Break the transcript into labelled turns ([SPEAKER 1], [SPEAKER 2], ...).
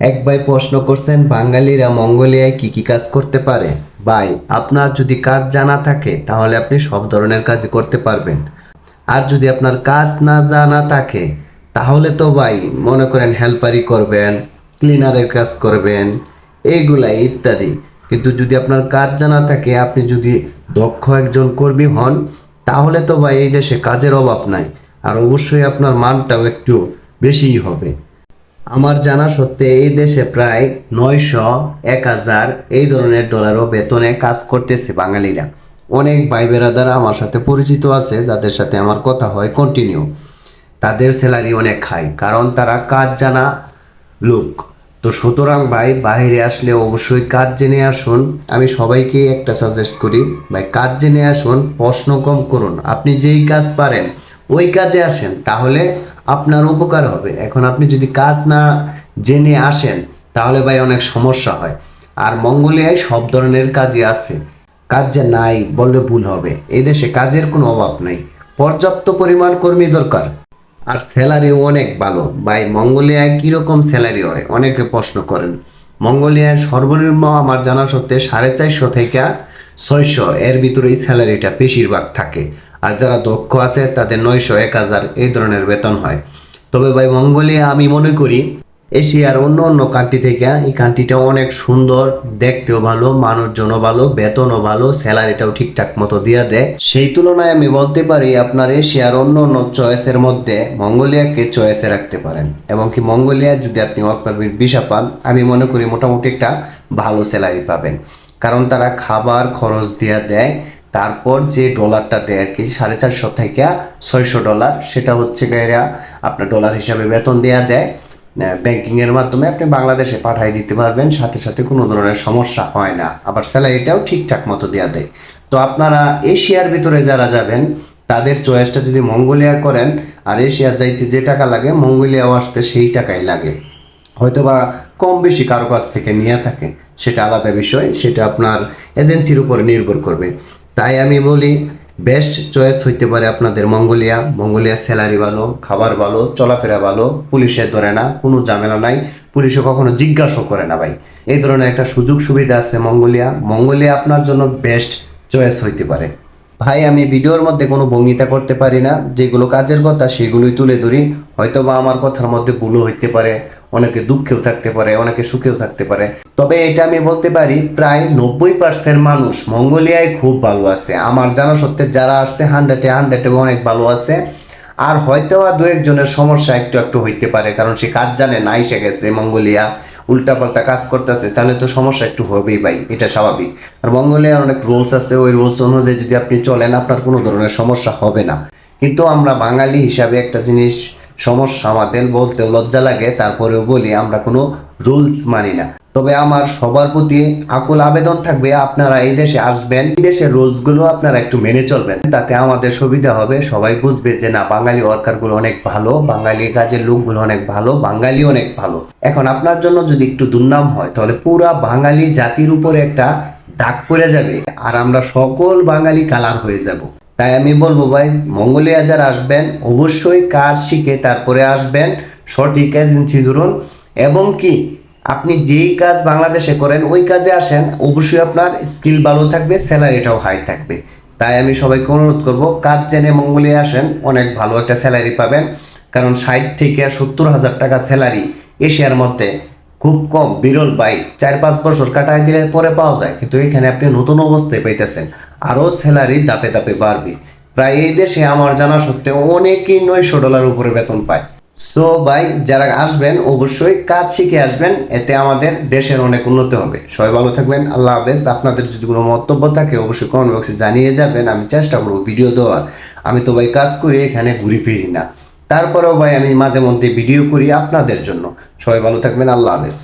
[SPEAKER 1] এক ভাই প্রশ্ন করছেন, বাঙালিরা মঙ্গোলিয়ায় কি কি কাজ করতে পারে? ভাই, আপনার যদি কাজ জানা থাকে, তাহলে আপনি সব ধরনের কাজই করতে পারবেন। আর যদি আপনার কাজ না জানা থাকে, তাহলে তো ভাই, মনে করেন হেল্পারি করবেন, ক্লিনারের কাজ করবেন এইগুলাই ইত্যাদি। কিন্তু যদি আপনার কাজ জানা থাকে, আপনি যদি দক্ষ একজন কর্মী হন, তাহলে তো ভাই এই দেশে কাজের অভাব নাই। আর অবশ্যই আপনার মানটাও একটু বেশিই হবে। আমার জানা সত্ত্বে এই দেশে প্রায় নয়শো এক হাজার এই ধরনের ডলারও বেতনে কাজ করতেছে বাঙালিরা। অনেক ভাই বেরাদার আমার সাথে পরিচিত আছে, যাদের সাথে আমার কথা হয় কন্টিনিউ তাদের স্যালারি অনেক হাই কারণ তারা কাজ জানা লোক। তো সুতরাং ভাই, বাইরে আসলে অবশ্যই কাজ জেনে আসুন। আমি সবাইকে একটা সাজেস্ট করি, ভাই, কাজ জেনে আসুন, প্রশ্ন কম করুন। আপনি যেই কাজ পারেন ওই কাজে আসেন, তাহলে আপনার উপকার হবে। এখন আপনি যদি কাজ না জেনে আসেন, তাহলে ভাই অনেক সমস্যা হয়। আর মঙ্গোলিয়ায় সব ধরনের কাজই আছে। কাজ যে নাই বললে ভুল হবে। এই দেশে কাজের কোনো অভাব নেই। পর্যাপ্ত পরিমাণ কর্মী দরকার। আর স্যালারিও অনেক ভালো। ভাই, মঙ্গোলিয়ায় কীরকম স্যালারি হয়? অনেকে প্রশ্ন করেন। মঙ্গোলিয়ার সর্বনিম্ন আমার জানা সত্ত্বে সাড়ে চারশো থেকে ছয়শো। এর ভিতরেই স্যালারিটা বেশিরভাগ থাকে। আর যারা দক্ষ আছে, তাদের নয়শো এক হাজার এই ধরনের বেতন হয়। তবে ভাই মঙ্গোলিয়া আমি মনে করি, এশিয়ার অন্য অন্য কান্ট্রি থেকে এই কান্ট্রিটা অনেক সুন্দর, দেখতেও ভালো, মানুষজনও ভালো, বেতনও ভালো স্যালারিটাও ঠিকঠাক মতো দিয়া দেয়। সেই তুলনায় আমি বলতে পারি, আপনার এশিয়ার অন্য অন্য চয়েসের মধ্যে মঙ্গোলিয়াকে চয়েসে রাখতে পারেন। এবং কি মঙ্গোলিয়া যদি আপনি ওয়ার্ক পারমিট পান, আমি মনে করি মোটামুটি একটা ভালো স্যালারি পাবেন। কারণ তারা খাবার খরচ দিয়া দেয় তারপর যে ডলারটা দেয় আর কি সাড়ে চারশো থেকে ছয়শো ডলার, সেটা হচ্ছে গাইরা আপনার ডলার হিসাবে বেতন দেয়া দেয়। ব্যাংকিংয়ের মাধ্যমে আপনি বাংলাদেশে পাঠিয়ে দিতে পারবেন, সাথে সাথে কোনো ধরনের সমস্যা হয় না। আবার স্যালারিটাও ঠিকঠাক মতো দেওয়া দেয়। তো আপনারা এশিয়ার ভিতরে যারা যাবেন, তাদের চয়েসটা যদি মঙ্গোলিয়া করেন, আর এশিয়ার যাইতে যে টাকা লাগে, মঙ্গোলিয়াও আসতে সেই টাকাই লাগে। হয়তো বা কম বেশি কারও কাছ থেকে নিয়ে থাকে, সেটা আলাদা বিষয়, সেটা আপনার এজেন্সির উপরে নির্ভর করবে। তাই আমি বলি বেস্ট চয়েস হইতে পারে আপনাদের মঙ্গোলিয়া। মঙ্গোলিয়া স্যালারি ভালো, খাবার ভালো, চলাফেরা ভালো, পুলিশে ধরে না, কোনো ঝামেলা নাই। পুলিশে কখনো জিজ্ঞাসাও করে না ভাই। এই ধরনের একটা সুযোগ সুবিধা আছে মঙ্গোলিয়া। মঙ্গোলিয়া আপনার জন্য বেস্ট চয়েস হইতে পারে। ভাই, আমি ভিডিওর মধ্যে কোনো ভঙ্গিতা করতে পারি না। যেগুলো কাজের কথা, সেগুলোই তুলে ধরি। হয়তো বা আমার কথার মধ্যে ভুলও হইতে পারে। অনেকে দুঃখেও থাকতে পারে, অনেকে সুখেও থাকতে পারে। তবে এটা আমি বলতে পারি, প্রায় নব্বই পার্সেন্ট মানুষ মঙ্গোলিয়ায় খুব ভালো আছে। আমার জানা সত্ত্বে যারা আসছে, হান্ড্রেডে হান্ড্রেডে অনেক ভালো আছে। আর হয়তো বা দু একজনের সমস্যা একটু একটু হইতে পারে, কারণ সে কাজ জানে, না এসে গেছে মঙ্গোলিয়া। উল্টাপাল্টা কাজ করতেছে, তাহলে তো সমস্যা একটু হবেই ভাই, এটা স্বাভাবিক। আর মঙ্গলে অনেক রুলস আছে, ওই রুলস অনুযায়ী যদি আপনি চলেন, আপনার কোনো ধরনের সমস্যা হবে না। কিন্তু আমরা বাঙালি হিসাবে একটা জিনিস সমস্যা আমাদের বলতে লজ্জা লাগে, তারপরেও বলি, আমরা কোনো রুলস মানি না। তবে আমার সবার প্রতি আকুল আবেদন থাকবে, আপনারা এই দেশে আসবেন, এই দেশের রুলসগুলো আপনারা একটু মেনে চলবেন, তাতে আমাদের সুবিধা হবে। সবাই বুঝবে যে না, বাঙালি ওয়ার্কারগুলো অনেক ভালো, বাঙালি কাজের লোকগুলো অনেক ভালো, বাঙালি অনেক ভালো। এখন আপনার জন্য যদি একটু দুর্নাম হয়, তাহলে পুরা বাঙালি জাতির উপরে একটা দাগ পড়ে যাবে, আর আমরা সকল বাঙালি কালার হয়ে যাব। তাই আমি বলব ভাই, মঙ্গোলিয়া যারা আসবেন, অবশ্যই কাজ শিখে তারপরে আসবেন। সঠিক এজেন্সি ধরুন। এবং কি, আপনি যেই কাজ বাংলাদেশে করেন, ওই কাজে আসেন, অবশ্যই আপনার স্কিল ভালো থাকবে স্যালারিটাও হাই থাকবে। তাই আমি সবাইকে অনুরোধ করব, কাজ জেনে মঙ্গোলিয়া আসেন, অনেক ভালো একটা স্যালারি পাবেন। কারণ ষাট থেকে সত্তর হাজার টাকা স্যালারি এশিয়ার মধ্যে। খুব কম, বিরল বাই। চার পাঁচ বছর কাটায় দিলে পরে পাওয়া যায়, কিন্তু এখানে আপনি নতুন অবস্থায় পাইতেছেন। আরও স্যালারি দাপে দাপে বাড়বে। প্রায় এই দেশে আমার জানা সত্ত্বেও অনেকেই নয়শো ডলার উপরে বেতন পায়। সো ভাই, যারা আসবেন, অবশ্যই কাজ শিখে আসবেন। এতে আমাদের দেশের অনেক উন্নতি হবে। সবাই ভালো থাকবেন। আল্লাহ হাফেজ। আপনাদের যদি কোনো মন্তব্য থাকে, অবশ্যই কমেন্ট বক্সে জানিয়ে যাবেন। আমি চেষ্টা করব ভিডিও দেওয়ার। আমি তো ভাই কাজ করি, এখানে ঘুরি ফিরি না। তারপরেও ভাই আমি মাঝে মধ্যে ভিডিও করি আপনাদের জন্য। সবাই ভালো থাকবেন আল্লাহ হাফেজ।